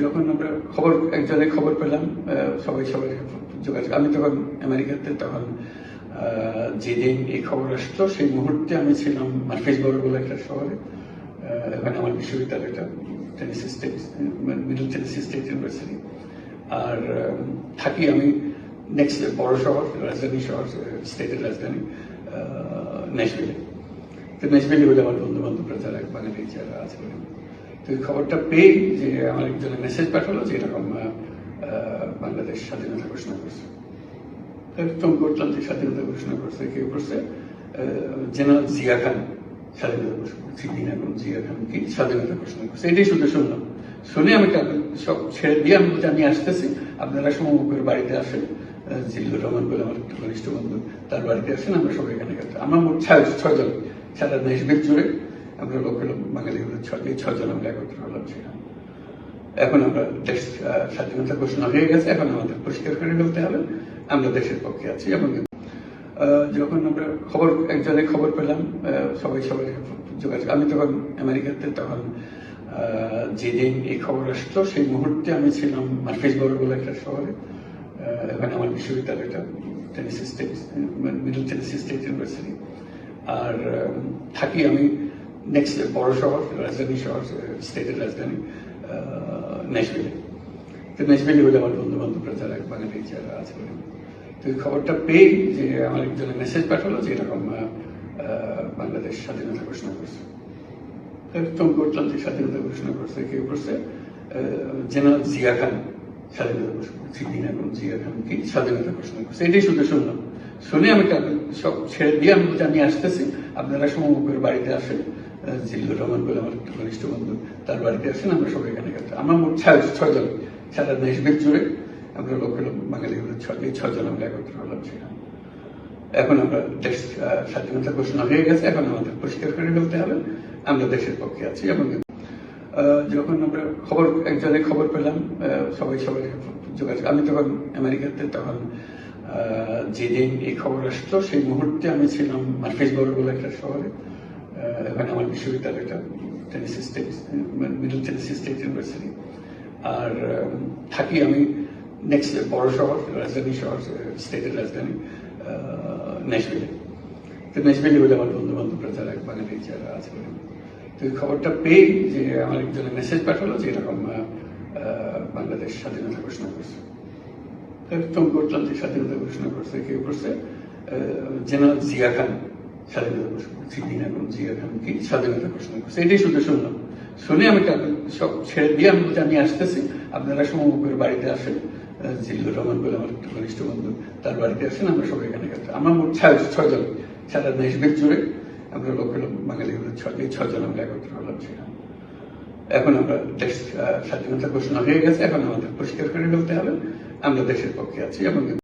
যখন আমরা খবর একজনের খবর পেলাম সবাই সবাই যোগাযোগ। আমি তখন আমেরিকাতে তখন যেদিন এই খবর আসতো সেই মুহূর্তে আমি ছিলাম মার্ফিসবর্গ বলে একটা শহরে এখানে আমার বিশ্ববিদ্যালয়টা, Tennessee State, Middle Tennessee State University. আর থাকি আমি নেক্সট বড় শহর, রাজধানী শহর, স্টেটের রাজধানী ন্যাশভিলে তো নেশবেলি হলে আমার বন্ধু বান্ধবরা যারা বাঙালি যারা আছে। তো খবরটা পেয়ে যে আমার একজনের মেসেজ পাঠালো যে এরকম বাংলাদেশ স্বাধীনতা ঘোষণা করছে। একদম করলাম যে স্বাধীনতা ঘোষণা করছে কেউ করছে? জেনারেল জিয়া খান স্বাধীনতা ঘোষণা করছে জিয়া স্বাধীনতা ঘোষণা করছে। এটাই শুধু শুনলাম। শুনে আমি সব ছেড়ে দিয়ে আমি আমি আসতেছি। আপনারা সমগ্রের বাড়িতে আসেন জিল্লুর রহমান বলে আমার একটা ঘনিষ্ঠ বন্ধু, তার বাড়িতে আসেন, আমরা সবাই এখানে গেছি আমার মোট ছয়, ছয়জন, সারা দেশবিদ জুড়ে আমরা লোক হলাম বাঙালি হলো এই ছয়জন আমরা একত্র হলাম সেখানে। এখন আমরা দেশ স্বাধীনতা ঘোষণা হয়ে গেছে, এখন আমাদের পরিষ্কার করে ফেলতে হবে। আমরা দেশের পক্ষে আছি এবং যখন আমরা খবর, একজনের খবর পেলাম সবাই সবাই যোগাযোগ আমি তখন আমেরিকাতে তখন যেদিন এই খবর আসতো সেই মুহূর্তে আমি ছিলাম মার্ফিসবর্গ বলে একটা শহরে এখানে আমার বিশ্ববিদ্যালয়টা Tennessee State Middle Tennessee State University আর থাকি আমি নেক্সট বড় রাজধানী শহর, স্টেটের রাজধানী ন্যাশভিলে তো নেশবেলি হলে আমার বন্ধু বান্ধবরা যারা বাঙালি যারা আছে তো খবরটা পেয়ে যে আমার একজনের মেসেজ পাঠালো যে এরকম বাংলাদেশ স্বাধীনতা ঘোষণা করছে। একদম করলাম যে স্বাধীনতা ঘোষণা করছে কেউ করছে? জেনারেল জিয়া খান স্বাধীনতা ঘোষণা করছে দিন এখন জিয়া খান কি স্বাধীনতা ঘোষণা করছে। এটাই শুধু শুনলাম। শুনে আমি সব ছেড়ে দিয়ে আমি আমি আসতেছি, আপনারা সমগ্রের বাড়িতে আসেন। জিল্লুর রহমান বলে আমার একটা ঘনিষ্ঠ বন্ধু, তার বাড়িতে আসেন আমরা সবাই এখানে গেছি আমার মোট ছয় ছয়জন, সারা দেশ দেশবিদ জুড়ে আমরা লোক হলাম বাঙালি এই ছয়জন আমরা একত্র হলাম সেখানে। এখন আমরা দেশ স্বাধীনতা ঘোষণা হয়ে গেছে, এখন আমাদের পরিষ্কার করে ফেলতে হবে। আমরা দেশের পক্ষে আছি এবং যখন আমরা খবর একজনের খবর পেলাম সবাই সবাই যোগাযোগ আমি তখন আমেরিকাতে তখন যেদিন এই খবর আসতো সেই মুহূর্তে আমি ছিলাম মার্ফিসবর্গ বলে একটা শহরে। আহ, আমার বিশ্ববিদ্যালয়টা Tennessee State Middle Tennessee State University আর থাকি আমি নেক্সট বড় শহর রাজধানী শহর স্টেটের রাজধানী ন্যাশভিলে তো নেশবেলি হলে আমার বন্ধু বান্ধবরা যারা বাঙালি যারা আছে তো এই খবরটা পেয়ে যে আমার একজনের মেসেজ পাঠালো যে এরকম আহ, বাংলাদেশ স্বাধীনতা ঘোষণা করছে। একদম করলাম যে স্বাধীনতা ঘোষণা করছে কেউ করছে? জেনারেল জিয়া খান। স্বাধীনতা ঘোষণা করছে দিন এখন জিয়া খান কি স্বাধীনতা ঘোষণা করছে এটাই শুধু শুনলাম। শুনে আমি সব ছেড়ে দিয়ে আমি বলছি, আমি আসতেছি। আপনারা সমগ্রের বাড়িতে আসেন জিল্লুর রহমান বলে আমার একটা ঘনিষ্ঠ বন্ধু তার বাড়িতে আসেন আমরা সবাই এখানে গেছি আমার মোট ছয় ছয়জন সারা দেশবিদ জুড়ে আমরা লোক হলাম বাঙালি হলো ছয় ছয়জন আমরা একত্র হলাম সেখানে। এখন আমরা দেশ স্বাধীনতা ঘোষণা হয়ে গেছে এখন আমাদের পরিষ্কার করে ফেলতে হবে। আমরা দেশের পক্ষে আছি এবং